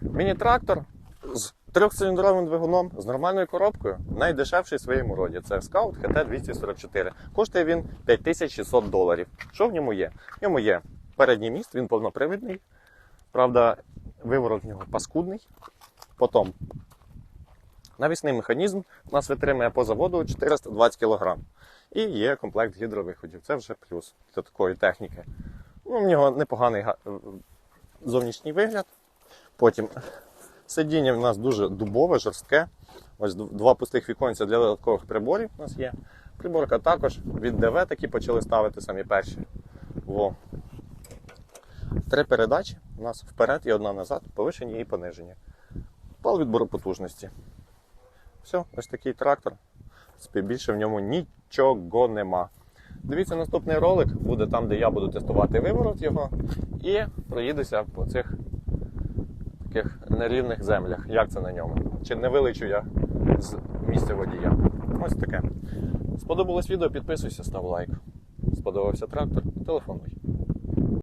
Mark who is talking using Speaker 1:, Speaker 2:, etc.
Speaker 1: Міні-трактор з трьохциліндровим двигуном, з нормальною коробкою, найдешевший в своєму роді. Це Scout HT 244. Коштує він 5600 доларів. Що в ньому є? В ньому є передній міст, він повнопривідний. Правда, виворот в нього паскудний. Потім навісний механізм нас витримує по заводу 420 кг. І є комплект гідровиходів. Це вже плюс для такої техніки. Ну, в нього непоганий зовнішній вигляд. Потім сидіння в нас дуже дубове, жорстке. Ось два пустих віконця для додаткових приборів у нас є. Приборка також від ДВ такі почали ставити самі перші. Во. Три передачі у нас вперед і одна назад, повишені і понижені. Пал відбору потужності. Все, ось такий трактор. Більше в ньому нічого нема. Дивіться наступний ролик, буде там, де я буду тестувати виворот його, і проїдуся по цих таких нерівних землях. Як це на ньому? Чи не вилечу я з місця водія? Ось таке. Сподобалось відео, підписуйся, став лайк. Сподобався трактор, телефонуй.